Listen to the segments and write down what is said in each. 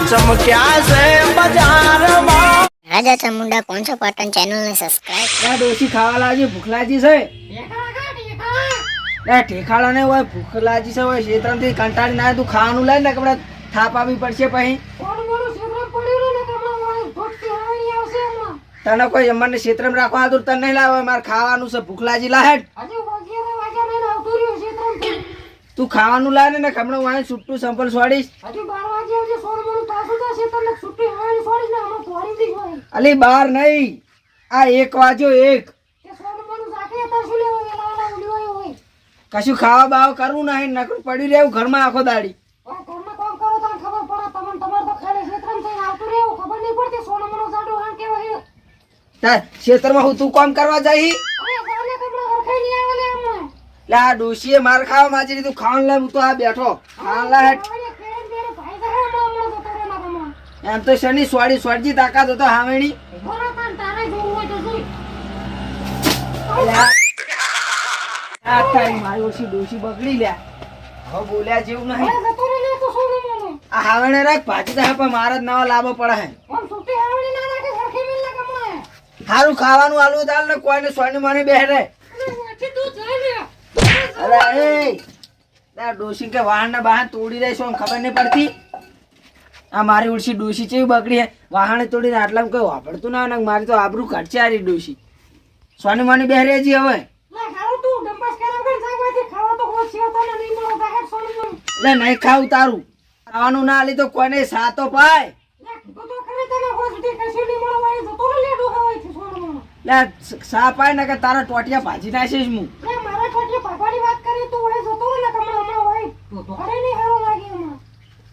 ચમક્યા છે બજારમાં રાજા ચામુંડા કોણસો પાટણ ચેનલને સબસ્ક્રાઇબ ના ડોસી ખાવા લાગી ભૂખ લાગી છે ના ઠેકાળો ને હોય ભૂખ લાગી છે હોય શેતરમથી કંટાળી ના તું ખાવાનું લઈ ને કપડા થાપ આપવી પડશે પછી તને કોઈ જમવાને ક્ષેત્રમાં રાખવા હતું તને નહીં લાવે મારે ખાવાનું છે ભૂખ લાગી લાહેડ તું ખાવાનું લાવે ને હમણાં વાય છૂટું સંપલ છોડીશ અલી બાર નહીં. આ એક વાજો એક. કશું ખાવા બાવા કરવું નહીં નકરું પડ્યું રહેવું ઘરમાં આખો દાડી. તાર ક્ષેત્રમાં હું તું કામ કરવા જઈ લે આ ડોશીએ માર ખાવા માજી તું ખાવાનું લાય હું તો આ બેઠો. ખાવાનું લાય. એમ તો શનિ સ્વાડી સ્વાડજી તાકાત હતો હાવેણી બગડી લ્યા. હવે બોલ્યા જેવું નહીં. આ હાવણે રાખ ભાજી તો પણ મારા જ નવા લાભો પડે સારું ખાવાનું આલુ દાલ ને કોઈને સોની મને બેહે અરે એ તાર કે વાહન ને બહાર તોડી રહી શું ખબર નહીં પડતી. આ મારી ઉડસી ડોસી ચેવી બગડી વાહણ વાહણે તોડીને આટલામાં કઈ વાપરતું ના હોય ને મારી તો આબરૂ કાઢશે આરી ડોસી સોની માની બેહે રેજી હવે. લે નહીં ખાવું તારું. ખાવાનું ના લીધો તો કોઈને સાતો પાય લે સા પાય ને કે તારા ટોટિયા ભાજી નાખીશ હું.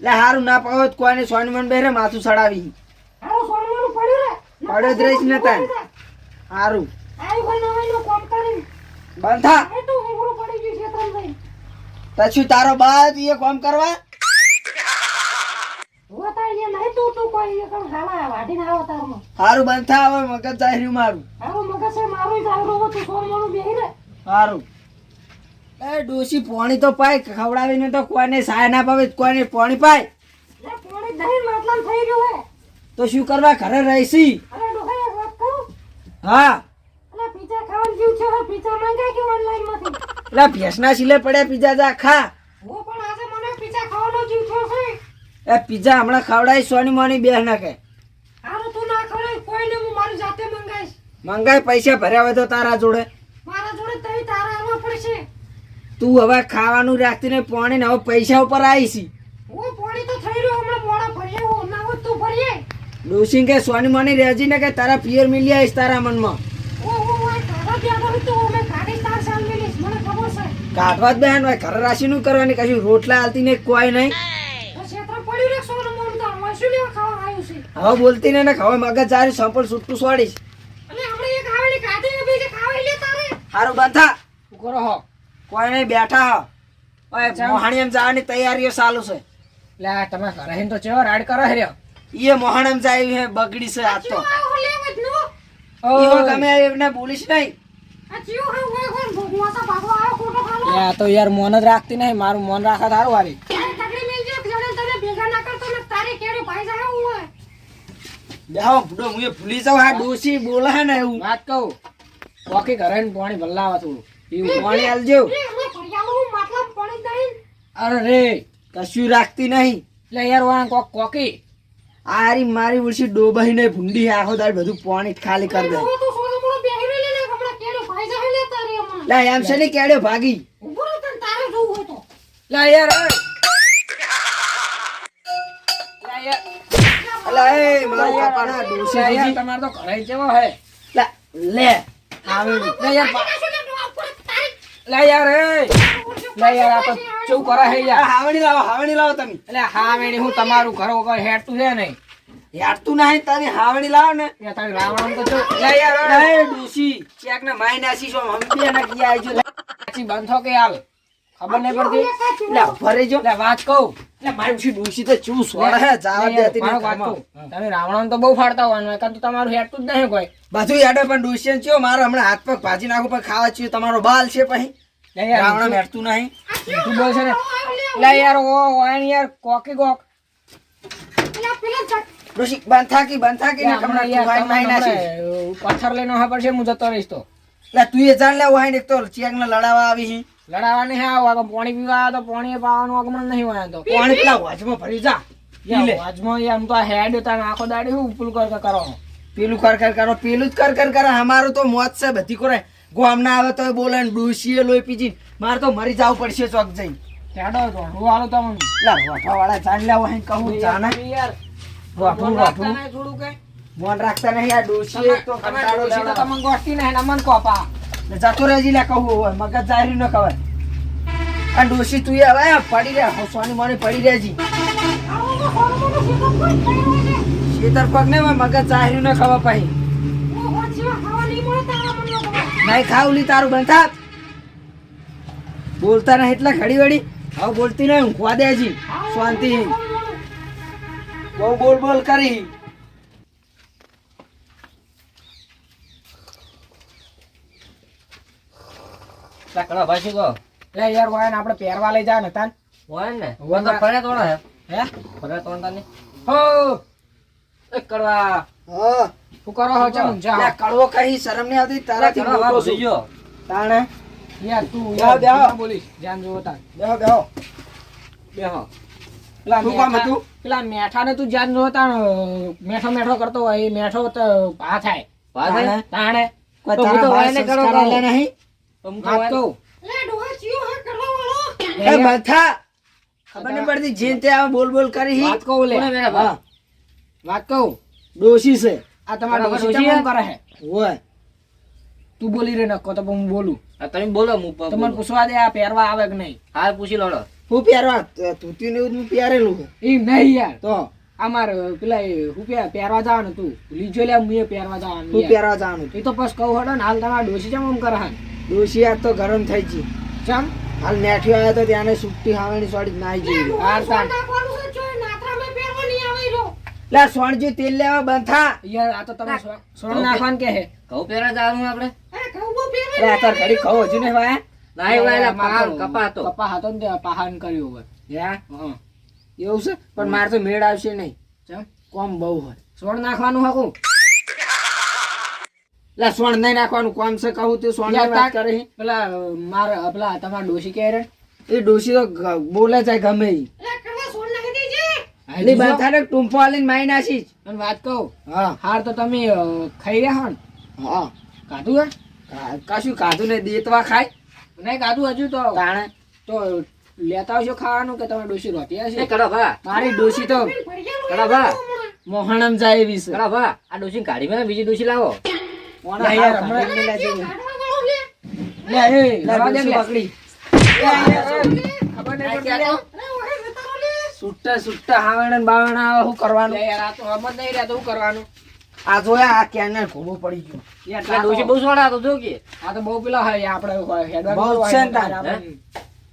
લે હારું ના પાવો તો કોઈને સોનમન મને બેરે માથું સડાવી. પડ્યો જ રહીશ ને તાન. હારું. બંધ. ભાઈ પછી તારો બાદ એ કોમ કરવા? હારું બંધ હવે મગજ જાય મારું. હારું. એ ડોસી પોણી તો પાય ખવડાવીને તો કોઈને સાય ના પાવે કોઈને પોણી પાય. તો શું કરવા ઘરે રહીશી? હા. એટલે ભેંસના સિલે પડ્યા પીઝા જા ખા. એ પીઝા હમણાં ખવડાવી સોની મોની બે નાખે મંગાઈ પૈસા ભર્યા હોય તો તારા જોડે. તું હવે ખાવાનું રાખતી ને પોણી ને હવે પૈસા ઉપર આવીશી. ડોસિંગ કે સોની મની રેજી ને કે તારા પિયર મિલી આવીશ તારા મનમાં. કાઢવા જ બેન હોય ઘર રાશી નું કરવાની કશું રોટલા હાલતી ને કોઈ નહીં. હવે બોલતી ને ને હવે મગજ જારી સંપલ છૂટું છોડીશ હારો બંધા કરો હો કોઈ નહીં બેઠા મોહાણી એમ જવાની તૈયારીઓ ચાલુ છે. લે આ તમે કરે તો ચેવો રાડ કરો હે એ મોહણ એમ જાય હે બગડી છે આજ તો. ઈવો ગમે એમને બોલીશ નહીં. આ તો યાર મોન જ રાખતી નહીં મારું મોન રાખા તારું આવી બેહો બુડો હું એ ભૂલી જાઉં આ ડોસી બોલે ને એવું. વાત કહું કોકી ઘરે પાણી ભલ્લાવા થોડું. એવું પાણી આલજો. અરે રે કશું રાખતી નહીં. એટલે યાર વાળા કોક કોકી. આરી મારી ઉડશી ડોબાઈ ને ભૂંડી આખો દાડ બધું પાણી ખાલી કરી દે. લે એમ છે ને કેડ્યો ભાગી. લે યાર. લે એ મારા કાપાના ડોસી તમારે તો ઘરે ચેવો હે. લે લે આવે. લે યાર લે યાર એ. લા યાર આ તો ચેવું કરે હે યાર? હાવણી લાવો હાવણી લાવો તમે. એટલે હાવણી હું તમારું ઘર વગર હેડતું છે નહીં. યારતું નહીં તારી હાવણી લાવો ને. યાર તારી રાવણ તો લે યાર. એ. ડોસી ચેક ને માઈ નાસી છો હમ બે ના પાછી કે હાલ? ખબર નહીં પડતી? એટલે ભરે જો. એટલે વાત કહું. એટલે મારું શું ડોસી તો ચૂ સોળે હે જાવા દેતી નહીં વાત કહું. તમે રાવણ તો બહુ ફાડતા હોવાનું કારણ તો તમારું હેડતું જ નહીં કોઈ. બધું હેડે પણ ડોસી ચિયો મારો હમણાં હાથ પગ ભાજી નાખું પણ ખાવા ચિયો તમારો બાલ છે પછી. રાવણ હેડતું નહીં. તું બોલ છે ને? લે યાર ઓ ઓય ને યાર કોકી કોક. ડોશી બંધ થાકી બંધ થાકી ને હમણાં યાર માઈ નાખી. પથ્થર લઈને હા પડશે હું જતો રહીશ તો. એટલે તું એ જાણ લે વાઈન એક તો ચેકને લડાવા આવી હી. લડાવવાની હા આગળ પાણી પીવા આવ્યો તો પાણી પાવાનું આગમન નહીં હોય તો પાણી પેલા વાજમાં ભરી જા. વાજમાં યાર તો હેડ હતા આખો દાડી ઉપલું કર કર કરો પેલું કર કર કરો પેલું જ કર કર કરે. અમારું તો મોત છે બધી કરે. ગોમ ના આવે તો બોલે ને ડોશીએ લોહી પીજી મારે તો મરી જવું પડશે ચોક જઈ હેડો તો હું હાલો તમને. લા વાઠા વાળા જાણ લે વાઈન કહું જાણે. યાર. વાઠું વાઠું થોડું કઈ. મોન રાખતા નહીં આ ડોશી તો કંટાળો ડોશી તો તમને નહીં ને કોપા. જતો રહેજી લે કહું હોય મગજ જાહેર ન ખબર અને ડોસી તું હવે પડી રહ્યા સોની મને પડી રહેજી. શેતર પગ ને મગજ જાહેર ન ખબર પછી નહીં ખાવ લી તારું બનતા બોલતા નહીં એટલે ઘડી વળી. હવે બોલતી નહીં, ઊંઘવા દે હજી શાંતિ. બહુ બોલ બોલ કરી. લાકડા ભાઈ શું કહો? લે યાર વાયન આપણે પહેરવા લઈ જાય ને તાન. વાયન ને? હોય તો ફરે તોડા હે? હે? ફરે તોડતા નહીં હો! એ કડવા. હો. શું કરો હો ચમ લે, કડવો કહી શરમ નહીં આવતી? તારાથી મોટો છું. જોઈજો તાણે? યાર તું યાર દેહો ના બોલીશ. ધ્યાન જોવો તાન. દેહો દેહો દેહો પેલા મેઠા-? તું મેઠો મેઠો કરતો હોય એ મેઠો તો ભા થાય. પા થાય? તાણે? કોઈ તો કરો? નહીં. એ ખબર નહીં પડતી તે બોલ બોલ કરી હી. વાત કહું લે? હા. વાત કહું? ડોશી છે. આ તમારા ડોશી ડોશી કરે હે હોય. તું બોલી રે નકો તો હું બોલું. આ તમે બોલો હું તમને પૂછવા દે આ પહેરવા આવે કે નહીં. હાલ પૂછી લોડો. હું પહેરવા તૂતી ને હું પહેરેલું. એ નહીં યાર. તો? અમાર પેલા હું પહેરવા જવાનું તું. લીજો લે હું પહેરવા જવાનું હું પહેરવા જવાનું એ તો બસ કહું હડો ને હાલ તમારા ડોશી ચમ કરે હે ડોશી આજ તો ગરમ થઈ ગઈ ચમ હાલ નેઠિયો આવ્યો તો ત્યાંને સુટ્ટી હાવણી સોડી નાઈ જઈ હાર તાન લે સોણજી તેલ લેવા બંથા યાર આ તો તમે સોણ નાખવાન કે હે? કહું પહેરા જવાનું આપણે. લે આ તાર ઘડી ખાવ હજી ને વાય નાઈ એવા એલા માર કપા તો કપા હતો ને પાહન કર્યું હોય. યા? હં. એવું છે? પણ મારે તો મેળ આવશે નહીં. ચમ. કોમ બહુ હોય. સોણ નાખવાનું હકું લે સોણ નહીં નાખવાનું કોમ છે કહું તે સોણ વાત કરે. પેલા મારા પેલા તમારા ડોશી કે રે. એ ડોશી તો બોલે જાય ગમે ઈ. એટલે બાથાને ટૂંપો આલીને માઈ નાસી અને વાત કહું? હા. હાર તો તમે ખાઈ રહ્યા ને હા. કાધું હે? કાશું ખાધું ને દેતવા ખાય. નહીં કાધું હજુ તો. તાણે. તો લેતા આવશો ખાવાનું કે તમે ડોશી રોટી એ હશે કડા ભા. મારી ડોશી તો કડા ભા. મોહણમ જાય એવી છે. કડા ભા. આ ડોસી કાઢી મેં બીજી ડોસી લાવો. સુટ્ટા સુટ્ટા હાવણ બાવણ આવે કરવાનું? યાર, આ તો હમત નહીં રહ્યા તો શું કરવાનું? આ જોયા આ કેને ખોબો પડી ગયો. યાર, આ બહુ સોડા તો જો કે. આ તો બહુ પેલા હોય આપણે હેડવાનું બહુ છે ને તાર,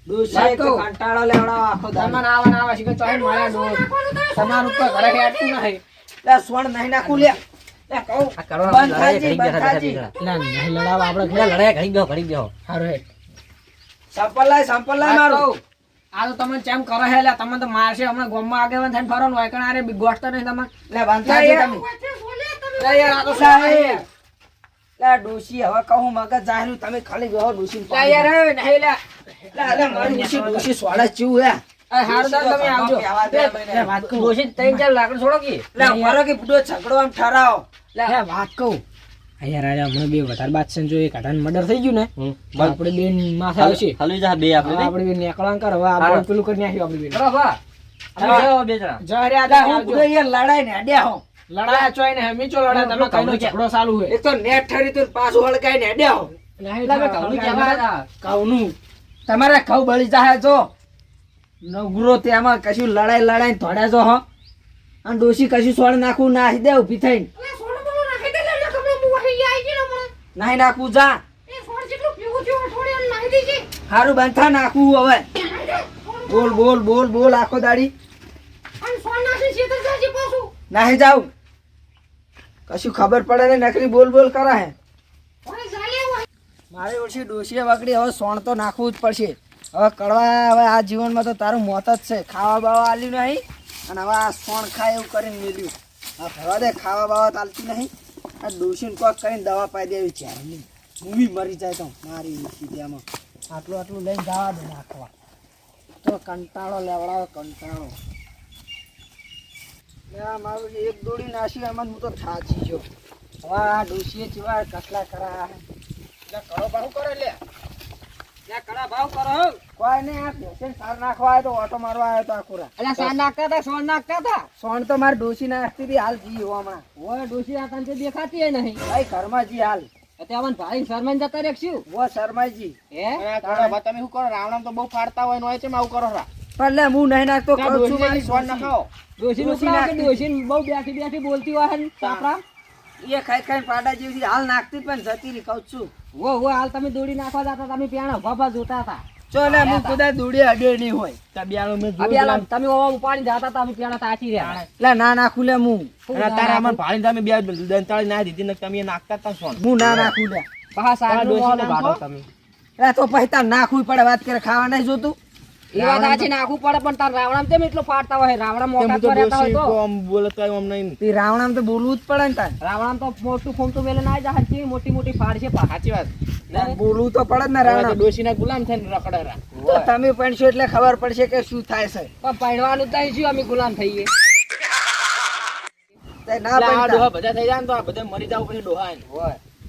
ડોશી તો. કંટાળો લેવડાવો આખો દાડો. તમારે આવા ચોઈન મળ્યા. તમારું ઉપર ઘરે હેડતું નહીં. લે સોણ નહીં નાખું લાય ડોશી હવે કહું મગજ જાહેર તમે ખાલી ગયો ડોસી ડોસી સોડા ચીવું હે. હારું તમે આવજો. ડોસી ત્રણ ચાર લાકડ છોડો કે. લે મારો કે બુડો ઝઘડો આમ ઠરાવો. લે, વાત કહું. આ યાર હમણાં બે વધારે બાદ છે જો એક અઢારનું murder થઈ ગયું ને. આપણે બેન માથે આવશે. હલવી જા બે આપણે આપણે બેન નીકળવાનું કર. હવે આપણે પેલું કરી નાખ્યું આપણે બેન. કડા અમે જાઓ બે જણા. જા રે આ હું આવજો. યાર લડાઈ ને અડ્યા હો લડાયા ચોય ને હમી ચો લડાય તમે કઈનો ઝઘડો ચાલુ હે એક તો નેટ ઠરી તું પાછું ને અડ્યા હો તમારે ખાવ બળી જાય જો. નગરો તેમાં કશું લડાઈ લડાઈ થોડે જો હો. અને ડોશી કશું સોળ નાખવું નાખી દે ઊભી થઈને. નાહી નાખવું જા. હારું બંધા નાખવું હવે. બોલ બોલ બોલ બોલ આખો દાડી. નાહી જાઉં. કશું ખબર પડે ને નકરી બોલ બોલ કરા હે. મારે ઓછી ડોસીએ વગડી હવે સોણ તો નાખવું જ પડશે. હવે કડવા હવે આ જીવનમાં તો તારું મોત જ છે. ખાવા બાવા આલ્યું નહીં અને હવે આ સોણ ખાય એવું કરીને મેલ્યું. હવે ફરવા દે ખાવા બાવા ચાલતી નહીં. આ દોષીને કોક કરીને દવા પાઈ દેવી છે. હું બી મરી જાય તો મારી સીધામાં આટલું આટલું લઈને જવા દે નાખવા. તો કંટાળો, લેવડાવે કંટાળો. મારું એક દોડી નાસી, આમાં હું તો થાચી જો હવે આ ડોસીએ જેવા કસલા કરા કરો, બાહુ કરે, લે. કડા ભાવ કરો. કોઈ નહીં આ પેશન્ટ સાર નાખવા આવ્યો તો ઓટો મારવા આવ્યો તો આખુરા અલ્યા સાર નાખતા હતા સોન નાખતા હતા? સોણ તો મારી ડોસી નાખતી હતી હાલ જી હો ઓય ડોસી આ તને દેખાતી નહીં. ભાઈ ઘરમાં જી હાલ તે ભાઈ શરમાઈ જતા રેખશું વો શર્માજી. હે? તમે શું કરો? તો બહુ ફાડતા હોય ને છે આવું કરો રા પણ હું નહીં નાખતો ત્યાં છું સોન ડોશી. ડોસી નું ડોસી બહુ બેઠી બેઠી બોલતી હોય ને એ ખાઈ ખાઈ પાડા જેવી હાલ નાખતી પણ જતી રહી કહું છું. ઓ હો હાલ તમે દોડી નાખવા જતા તમે પ્યાણા ભાભા જોતા હતા. ચોલે હું કુદા દોડી અડે નહીં હોય. ત્યાં મે લાખ તમે ઓવા ઉપાડી જતા તા અમે પ્યાણા તાચી રહ્યા લે ના નાખું લે હું. અને તારા આમાં ભાળીને તમે બે દંતાળી ના દીધી ને તમે નાખતા તા સોન. હું ના નાખું લે. ડોશી ડોસી નાખો. તમે. લે તો પૈતા તાર નાખવું પડે વાત કરે ખાવા નહીં જોતું. એ વાત સાચી નાખવું પડે પણ તાર રાવણામ કેમ એટલો ફાડતા હોય? રાવણા મોટા તો તો રહેતા હોય તો. આમ બોલે તો આમ નહીં. તે રાવણામ તો બોલવું જ પડે ને તાર. રાવણામ તો મોટું ફોમતું વેલે ના જાય કેવી મોટી મોટી ફાડ છે પા. સાચી વાત. બોલવું તો પડે ને રાવણા ડોશીના ગુલામ થઈને રખડે તો તમે પણશો એટલે ખબર પડશે કે શું થાય છે. પણ પહેરવાનું જ શું અમે ગુલામ થઈએ તે ના ડોહા બધા થઈ જાય તો આ બધા મરી જાવ પછી.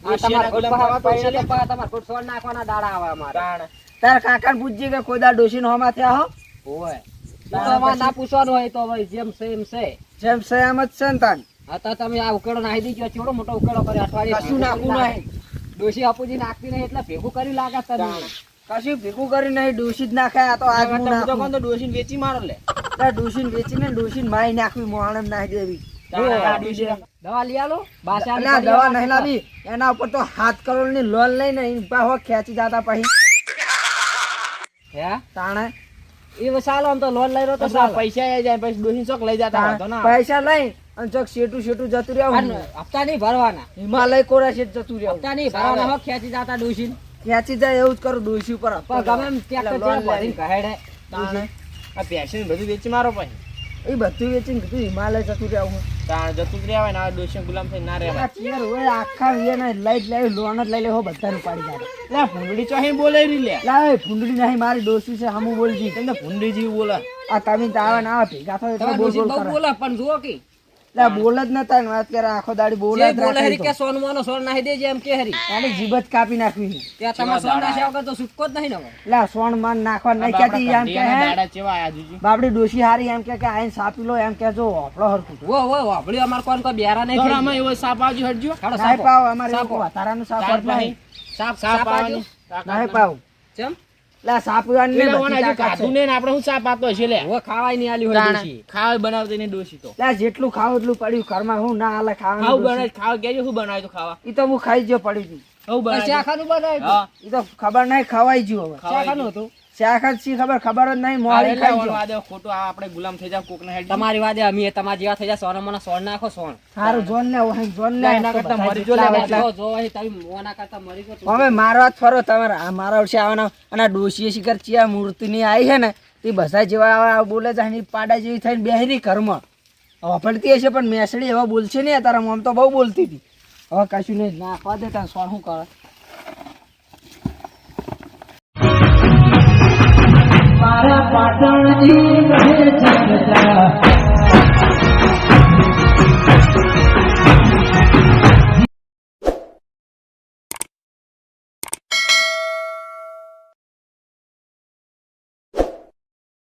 આ તમારા ગુલામ. તમારા નાખવાના દાડા આવે અમારે. તાર કાકા પૂછજે કે કોઈ દા ડોશી નો હોમાં થયા હો? ઓય તમારે ના પૂછવાનું હોય તો ભાઈ જેમ છે એમ છે. જેમ સયામ જ છે ને તાન. હતા તમે આ ઉકેડો નાખી દીધો છોડો મોટો ઉકેડો કરે અઠવાડિયે કશું નાખવું નહીં. ડોશી આપુજી નાખતી નહીં એટલે ભેગું કરી લાગે તને. કશું ભેગું કરી નહીં ડોશી જ નાખે આ તો તો નાખું. તો ડોશીને વેચી મારો લે. ડોશી વેચીને ડોશી મારી નાખવી મોહણમ નાખી દેવી. ડોશી. દવા લઈ આલો બાસા દવા નહીં લાવી. એના ઉપર તો હાથ કરોડની લોન લઈને ખેંચી જતા પછી. હે? તાણે. એ ચાલો આમ તો લોન લઈ રહ્યો તો પૈસા આઈ જાય પછી ડોશીને ચોક લઈ જતા વાંધો તાણે પૈસા લઈ અને ચોક શેટું શેટું જતું અને હપ્તા નહીં ભરવાના. હિમાલય કોરા શેઠ જતું રહેવું હપ્તા નહીં ભરવાના. હો ખેંચી જાતા ડોશી ખેંચી જાય એવું જ કરું ડોશી ઉપર પણ ગમે એમ તાણ. આ પેશન બધું વેચી મારો પછી. એ બધું વેચીને કીધું હિમાલય જતું રહેવું તાણ જતું જ રહેવાય ને આ ડોશી ગુલામ થઈ ના રહેવાય. ચેર હોય આખા ને લઈ જ લઈ લોન જ લઈ લે હો બધાને પાડી જાય. લે ભૂંડડી ચોહી બોલે રી લે? લે ફૂંડડી નહીં મારી ડોસી છે હમું બોલજી તને તો જેવું બોલે. આ તમે તાવા ના ભેગા થાય બોલ બોલ કરે. બોલે પણ જુઓ કે. લે બોલ જ નતા ને વાત કરે આખો દાડી બોલ જ બોલ હરી કે તો. સોનમાનો સોન નાહી દેજે એમ કે હરી. તારી જીબત કાપી નાખવી ત્યાં તમે સોન નાખ્યા વગર તો સુટકો જ નહીં નવો. લે સોણ માન નાખવા નહીં કહેતી એમ કે હે? દાડા ચેવા આયા જુજી. બાપડી ડોશી હારી એમ કે કે આઈને સાપી લો એમ કે જો આપણો હરખું ઓ ઓ વાપડ્યું અમારે કોણ કોઈ બેરા નહીં થઈ આમાં એવો સાપ આવજો હટજો સાપ આવ અમારે સાપો. એવું સાપ હટ નહીં. નહીં. સાપ સાપ આવજો. આવજો પાવ. ચમ? લે ને આપણે શું સાપ આપતો છે લે. ખાવાય નહીં આલી હોય ડોશી. ખાવા બનાવતી નહીં ડોશી તો. લે જેટલું ખાવ એટલું પડ્યું. ઘરમાં હું ના ખાવું ખાવાનું બનાવે ખાવા કેજો શું બનાવ્યું ખાવા. એ તો હું ખાઈ જ પડી હતું બનાવ્યું. તો. ખબર નહીં ખવાઈ ગયું હવે. શાખાનું હતું. શાક જ શી ખબર ખબર જ નહીં આ ખાઈ ઓલો ગયો. આ દેવો ખોટું આ આપણે ગુલામ થઈ જાવ કોકને હેડ તમારી વાદે અમે તમારા જેવા થઈ જાય સોના મને સોન નાખો સોન. સારું જોન ને ઓહે જોન ને એના કરતા મરી જો જેટલા એટલા. જો જો તમે મોના કરતા મરી ગયો હવે મારવા ફરો તમારે મારા વર્ષે આવવાના. અને આ ડોશીએ શિખર ચિયા મૂર્તિની આવી છે ને તે બધા જેવા બોલે છે એની પાડા જેવી થઈને બેહરી ઘરમાં. વાપરતી હશે પણ મેસડી એવા બોલશે નહીં તારા મમ તો બહુ બોલતી હતી. હવે કશું નહીં નાખવા દે તાર સોન શું કરે? પાટણજી કહે છે